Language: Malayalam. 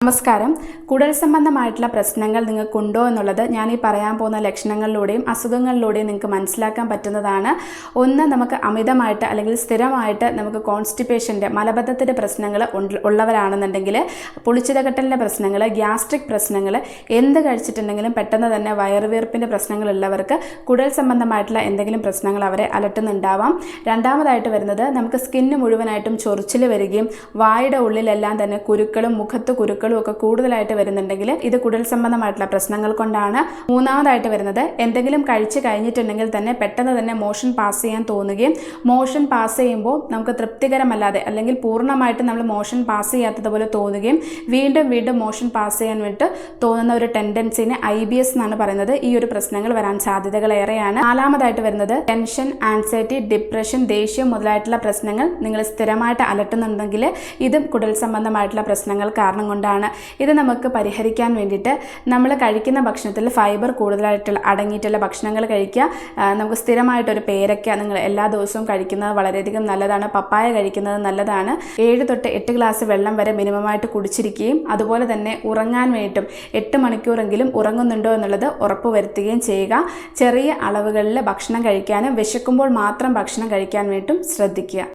നമസ്കാരം. കുടൽ സംബന്ധമായിട്ടുള്ള പ്രശ്നങ്ങൾ നിങ്ങൾക്കുണ്ടോ എന്നുള്ളത് ഞാൻ ഈ പറയാൻ പോകുന്ന ലക്ഷണങ്ങളിലൂടെയും അസുഖങ്ങളിലൂടെയും നിങ്ങൾക്ക് മനസ്സിലാക്കാൻ പറ്റുന്നതാണ്. ഒന്ന് നമുക്ക് അമിതമായിട്ട് അല്ലെങ്കിൽ സ്ഥിരമായിട്ട് നമുക്ക് കോൺസ്റ്റിപ്പേഷന്റെ മലബദ്ധത്തിന്റെ പ്രശ്നങ്ങൾ ഉള്ളവരാണെന്നുണ്ടെങ്കിൽ പുളിച്ചിതകട്ടലിന്റെ പ്രശ്നങ്ങൾ ഗ്യാസ്ട്രിക് പ്രശ്നങ്ങൾ എന്ത് കഴിച്ചിട്ടുണ്ടെങ്കിലും പെട്ടെന്ന് തന്നെ വയറുവീർപ്പിന്റെ പ്രശ്നങ്ങളുള്ളവർക്ക് കുടൽ സംബന്ധമായിട്ടുള്ള എന്തെങ്കിലും പ്രശ്നങ്ങൾ അവരെ അലട്ടുന്നുണ്ടാവാം. രണ്ടാമതായിട്ട് വരുന്നത് നമുക്ക് സ്കിന്ന് മുഴുവനായിട്ടും ചൊറിച്ചിൽ വരികയും വായുടെ ഉള്ളിലെല്ലാം തന്നെ കുരുക്കളും മുഖത്ത് കുരുക്കളും ഒക്കെ കൂടുതലായിട്ട് വരുന്നുണ്ടെങ്കിൽ ഇത് കുടൽ സംബന്ധമായിട്ടുള്ള പ്രശ്നങ്ങൾ കൊണ്ടാണ്. മൂന്നാമതായിട്ട് വരുന്നത് എന്തെങ്കിലും കഴിച്ച് കഴിഞ്ഞിട്ടുണ്ടെങ്കിൽ തന്നെ പെട്ടെന്ന് തന്നെ മോഷൻ പാസ് ചെയ്യാൻ തോന്നുകയും മോഷൻ പാസ് ചെയ്യുമ്പോൾ നമുക്ക് തൃപ്തികരമല്ലാതെ അല്ലെങ്കിൽ പൂർണമായിട്ട് നമ്മൾ മോഷൻ പാസ് ചെയ്യാത്തതുപോലെ തോന്നുകയും വീണ്ടും വീണ്ടും മോഷൻ പാസ് ചെയ്യാൻ വേണ്ടിയിട്ട് തോന്നുന്ന ഒരു ടെൻഡൻസിനെ ഐ ബി എസ് എന്നാണ് പറയുന്നത്. ഈ ഒരു പ്രശ്നങ്ങൾ വരാൻ സാധ്യതകൾ ഏറെയാണ്. നാലാമതായിട്ട് വരുന്നത് ടെൻഷൻ ആൻസൈറ്റി ഡിപ്രഷൻ ദേഷ്യം മുതലായിട്ടുള്ള പ്രശ്നങ്ങൾ നിങ്ങൾ സ്ഥിരമായിട്ട് അലട്ടുന്നുണ്ടെങ്കിൽ ഇതും കുടൽ സംബന്ധമായിട്ടുള്ള പ്രശ്നങ്ങൾ കാരണം കൊണ്ടാണ്. ഇത് നമുക്ക് പരിഹരിക്കാൻ വേണ്ടിയിട്ട് നമ്മൾ കഴിക്കുന്ന ഭക്ഷണത്തിൽ ഫൈബർ കൂടുതലായിട്ടുള്ള അടങ്ങിയിട്ടുള്ള ഭക്ഷണങ്ങൾ കഴിക്കുക. നമുക്ക് സ്ഥിരമായിട്ടൊരു പേരയ്ക്ക നിങ്ങൾ എല്ലാ ദിവസവും കഴിക്കുന്നത് വളരെയധികം നല്ലതാണ്. പപ്പായ കഴിക്കുന്നത് നല്ലതാണ്. ഏഴ് തൊട്ട് എട്ട് ഗ്ലാസ് വെള്ളം വരെ മിനിമമായിട്ട് കുടിച്ചിരിക്കുകയും അതുപോലെ തന്നെ ഉറങ്ങാൻ വേണ്ടിയിട്ടും എട്ട് മണിക്കൂറെങ്കിലും ഉറങ്ങുന്നുണ്ടോ എന്നുള്ളത് ഉറപ്പ് വരുത്തുകയും ചെയ്യുക. ചെറിയ അളവുകളിൽ ഭക്ഷണം കഴിക്കാനും വിശക്കുമ്പോൾ മാത്രം ഭക്ഷണം കഴിക്കാൻ വേണ്ടിയിട്ടും ശ്രദ്ധിക്കുക.